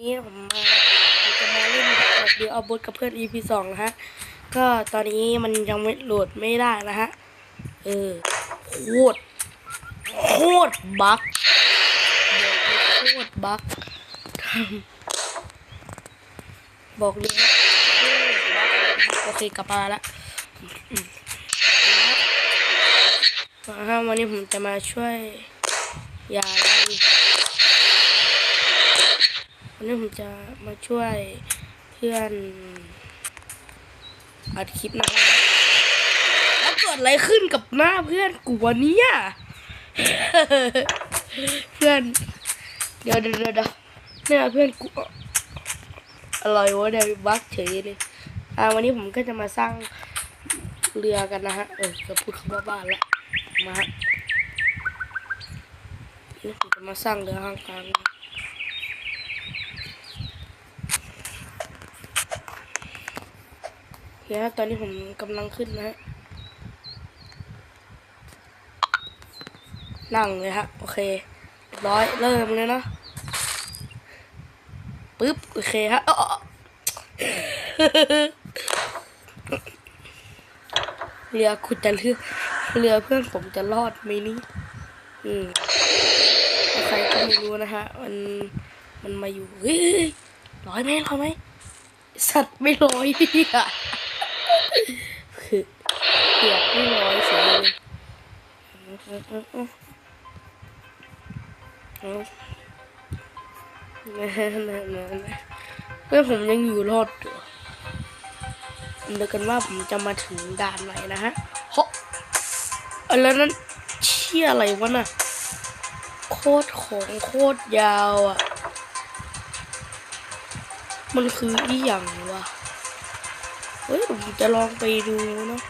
นี้ผมมาผมจะมาเล่นแบบเดียวเอาบทกับเพื่อน EP สองนะฮะ ก็ตอนนี้มันยังไม่โหลดไม่ได้นะฮะ เออ โคตร โคตรบั๊กบอกโคตรบั๊กบอกเลยนะโคตรบั๊กเลยนะโอเคกลับมาละอืมนะฮะวันนี้ผมจะมาช่วย ยาอะไร วันนี้ผมจะมาช่วยเพื่อนอัดคลิปนะครับแล้วเกิดอะไรขึ้นกับหน้าเพื่อนกูวะเนี่ยเพื่อน เดี๋ยวเดี๋ยวเดี๋ยวเนี่ยเพื่อนกูอะไรวะเดี๋ยวบักเฉยเลยอ่าวันนี้ผมก็จะมาสร้างเรือกันนะฮะเออจะพูดคำว่าบ้านละมาฮะนี่ผมจะมาสร้างเรือข้างกลางนะ โอ เคครับตอนนี้ผมกำลังขึ้นนะฮะนั่งเลยฮะโอเคร้อยเริ่มเลยเนาะปึ๊บโอเคฮะอ้อเรือคุณจะเรือเรือเพื่อนผมจะรอดไหมนี่อืมใครก็ไม่รู้นะฮะมันมันมาอยู่เฮ้ยร้อยไหมร้อยไหมสัตว์ไม่ร้อยพี่อะ คือเกือบไม่ร้อยเสียเลยนะนะนะนะเพื่อนผมยังอยู่รอดอยู่เดี๋ยวกันว่าผมจะมาถึงด่านไหนนะฮะเฮ้อแล้วนั้นเชี่ยอะไรวะน่ะ โคตรของโคตรยาวอะ มันคืออีหยังวะ จะลองไปดูเนาะ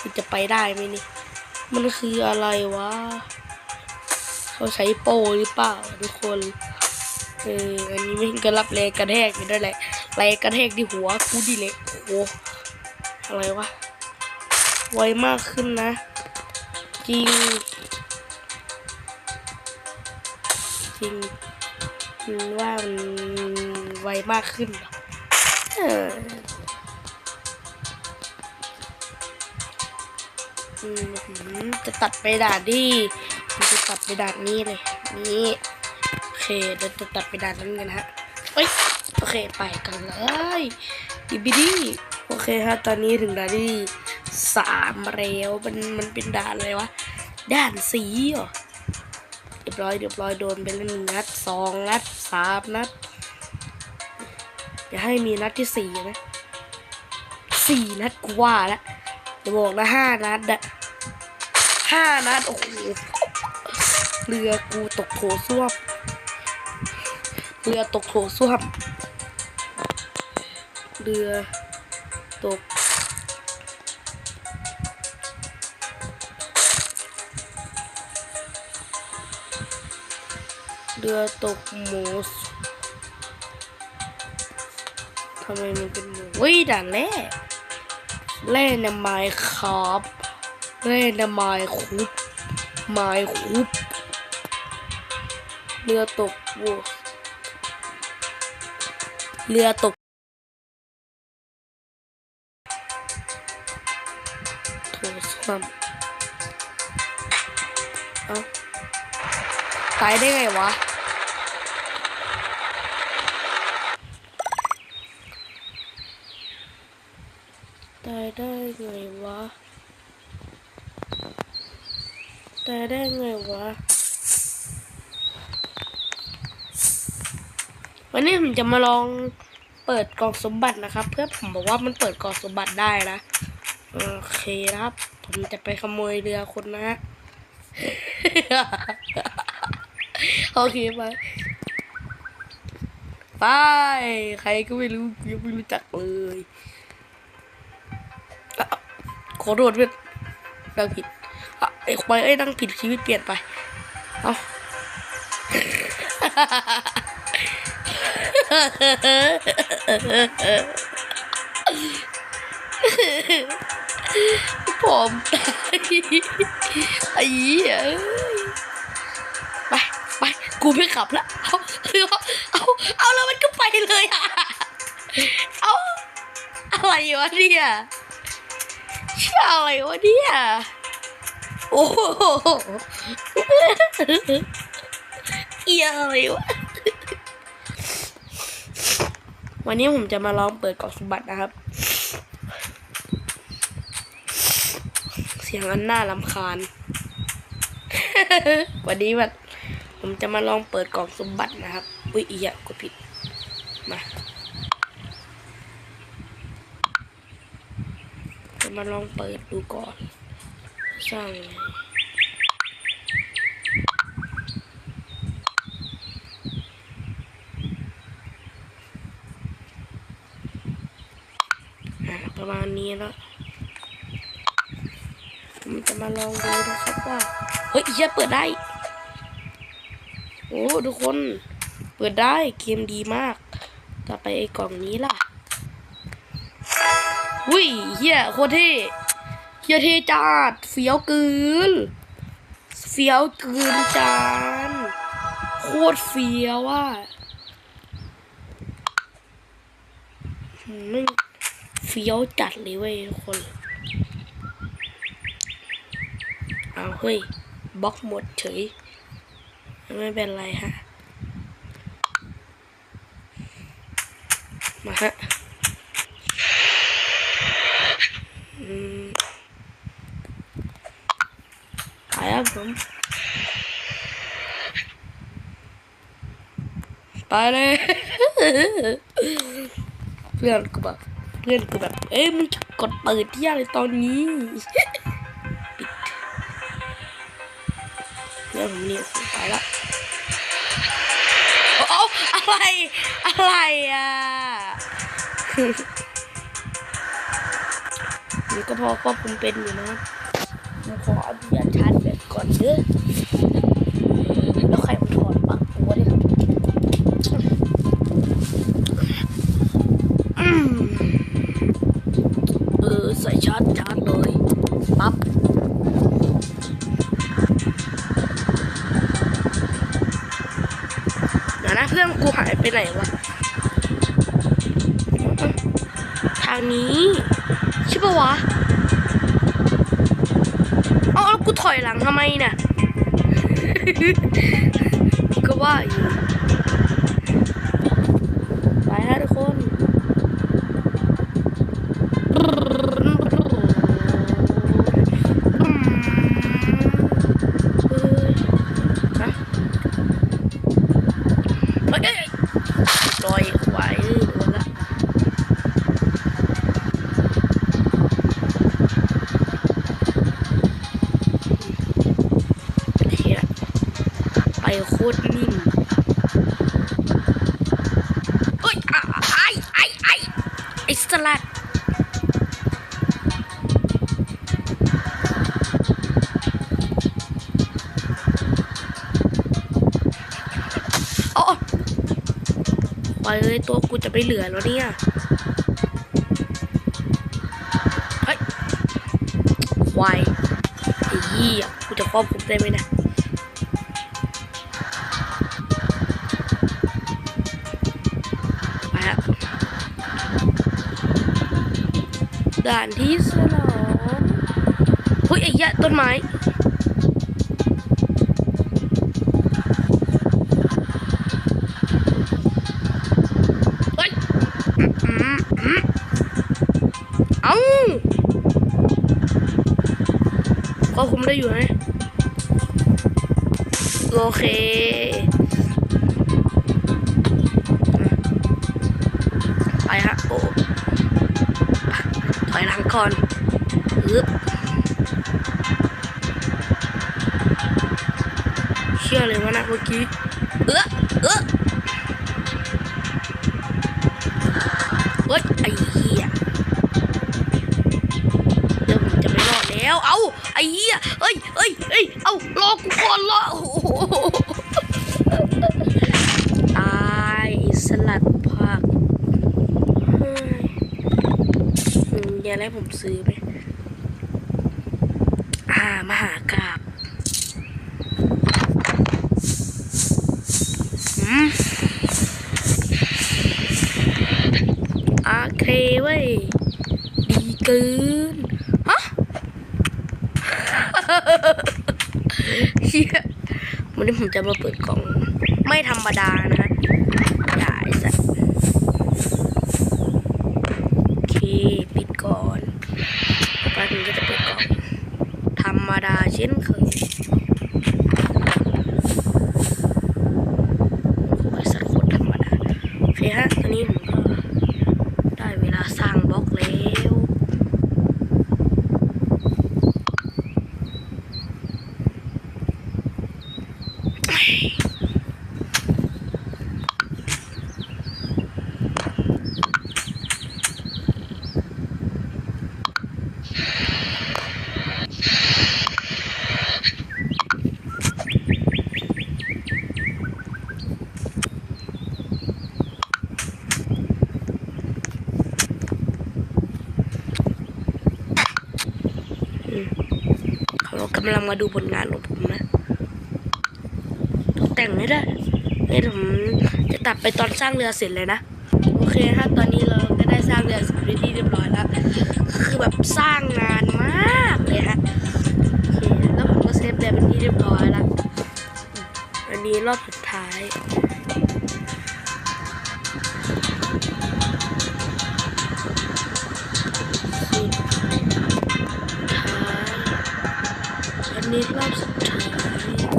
มันจะไปได้ไหมนี่ มันคืออะไรวะ เขาใช้โปหรือเปล่าทุกคนเอออันนี้ไม่ก็รับแรงกระแทกอยู่นั่นแหละแรงกระแทกที่หัวกูดิเละโอ้โหอะไรวะ ไวมากขึ้นนะ จริง จริงว่ามันไวมากขึ้นเหรอ ผมจะตัดไปด่านที่ผมจะตัดไปด่านนี้เลย นี่โอเคเดี๋ยวจะตัดไปด่านนั้นกันฮะเอ้ยโอเคไปกันเลยดิบิดีโอเคฮะตอนนี้ถึงด่านที่สามแล้วมันมันเป็นด่านอะไรวะด่านสีเหรอเรียบร้อยเรียบร้อยโดนไปแล้วหนึ่งนัดสองนัดสามนัดอย่าให้มีนัดที่สี่นะสี่นัดกูว่าแล้ว จะบอกนะห้านัดอะห้านัด โอ้โห เรือกูตกโถส้วม เรือตกโถส้วม เรือตกเรือตกหมูสทำไมมันเป็นหมูเฮ้ยด่านแรก เล่นในไมค์ครับเล่นในไมค์คุปไมค์คุปเรือตกวัวเรือตกโถส้วมเอ้าตายได้ไงวะ ตาย ได้ไงวะ ตายได้ไงวะ วันนี้ผมจะมาลองเปิดกล่องสมบัตินะครับ เพื่อผมบอกว่ามันเปิดกล่องสมบัติได้นะโอเคนะครับ ผมจะไปขโมยเรือคนนะฮะโอเคไปไป ใครก็ไม่รู้ยังไม่รู้จักเลย ขอโทษเพื่อนนั่งผิดอะไอ้ควายเอ้ยนั่งผิดชีวิตเปลี่ยนไป เอาผมไอ้เหี้ยอ้ยไปไปกูไม่ขับละเอาเอาเอาแล้วมันก็ไปเลยอะเอาอะไรวะเนี่ย ออะไรวะเนี่ย โอ้โหเอียอะไรวะ วันนี้ผมจะมาลองเปิดกล่องสมบัตินะครับ เสียงอันน่าลำคาญ วันนี้มันผมจะมาลองเปิดกล่องสมบัตินะครับ อุ้ยอีอะกดผิด มา จะ มาลองเปิดดูก่อน สร้างเลยอะประมาณนี้แล้วผมจะมาลองดูนะครับว่า เฮ้ยเฮียเปิดได้ โอ้ ทุกคน เปิดได้ เกมดีมาก ต่อไปไอ้กล่องนี้ล่ะ อุ้ยเฮียโคตรเท่เฮียเท่จัดเฟี้ยวเกินเฟี้ยวเกินจานโคตรเฟี้ยวอะมไม่งเฟี้ยวจัดเลยเว้ยทุกคนเอาเฮ้ยบล็อกหมดเฉย ไม่เป็นไรฮะ มาฮะอืมไป ครับผม ไปเลย เพื่อนกูแบบเพื่อนกูแบบ เอ้ยมึงจะกดเปิดที่อะไรตอนนี้ปิดเพื่อนผมนี่ไปละโอ้โอ้อะไร อะไรอะนี่ก็พอควบคุมเป็นอยู่นะผมขออนุญาตชาร์จ ก่อนเด้อแล้วใครมันถอดปลั๊กหัวเนี่ยอืมเออใส่ชาร์จชาร์จเลยปั๊บเดี๋ยวนะเพื่อนกูหายไปไหนวะทางนี้ใช่ปะวะ กูถอยหลังทำไมนะ่ะ ก็ว่าอยู่ คตรนิ่มเอ้ยไอ้ไอ้ไอ้ไอ้สลัดอ๋อไปเลยตัวกูจะไปเหลือแล้วเนี่ยเฮ้ยควายไอ้ยี่อะกูจะควบคุมได้ไหมนะ ด่านที่สองเฮ้ยไอ้ยะต้นไม้เฮ้ยอืมอืมเอ้าควบคุมได้อยู่ไหมโอเค ถอยหลังก่อนอึ๊บเชื่อเลยวะนะเมื่อกี้ เออเออเฮ้ยไอ้เหี้ยเดี๋ยวผมจะไม่รอดแล้ว เอาไอ้เหี้ยเอ้ยเอ้ยเอ้ยเอารอกูก่อนรอโอ้โห มีอะไรผมซื้อไหมอ่ามหากราบอาเคเว้ย ดีเกิน ฮะเฮียวันนี้ผมจะมาเปิดกล่อง ไม่ธรรมดานะ ธรรมดาเช่นเคยบริษัทโคตรธรรมดา โอเคฮะ ตอนนี้ผมก็ได้เวลาสร้างบล็อกแล้ว เขากำลังมาดูผลงานของผมนะตกแต่งไม่ได้เนี่ยผมจะตัดไปตอนสร้างเรือเสร็จเลยนะ โอเคฮะตอนนี้เราก็ได้สร้างเรือเสร็จเป็นที่เรียบร้อยแล้วคือแบบสร้างงานมากเลยฮะแล้วผมก็เซฟเรือเป็นที่เรียบร้อยแล้วอันนี้รอบสุดท้าย อันนี้รอบสุดท้าย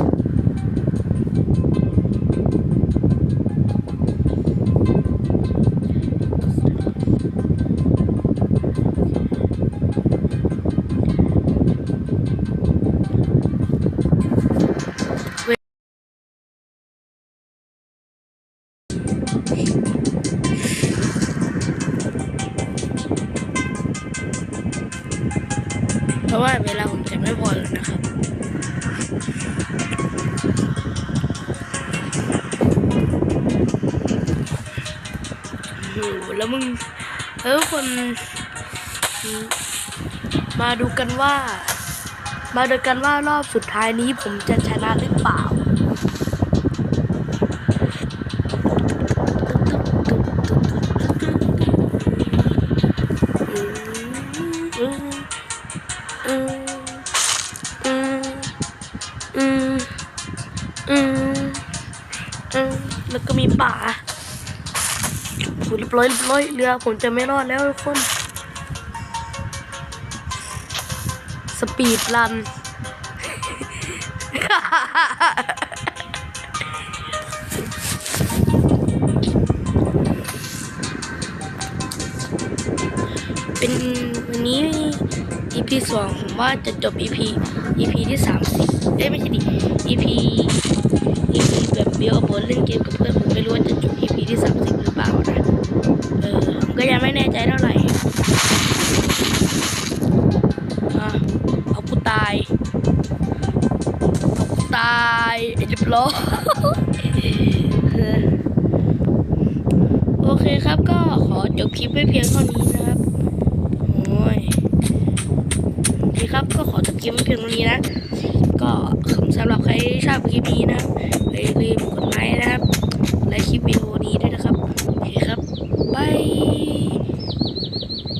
เพราะว่าเวลาผมจะไม่พอแล้วนะครับโอ้แล้วมึงเออคน มาดูกันว่า มาดูกันว่ารอบสุดท้ายนี้ผมจะชนะหรือเปล่า ป่าโอ้ยเรียบร้อยเรียบร้อยเรือผมจะไม่รอดแล้วทุกคน สปีดรันเป็นวันนี้ EP สองผมว่าจะจบ EP EP ที่สามสิบเอ้ยไม่ใช่ดิ EP EP แบบเบียวบนเล่นเกมกับเพื่อน ไม่รู้ว่าจะจบ EP ที่สามสิบหรือเปล่านะ เออผมก็ยังไม่แน่ใจเท่าไหร่อะเอากูตาย เอากูตายไอ้เรียบร้อยโอเคครับก็ขอจบคลิปไว้เพียงเท่านี้นะครับโอ้ยโอเคครับก็ขอจบคลิปไว้เพียงเท่านี้นะ ก็สำหรับใครชอบคลิปนี้นะครับอย่าลืมกดไลค์นะครับ ไลค์คลิปวิดีโอ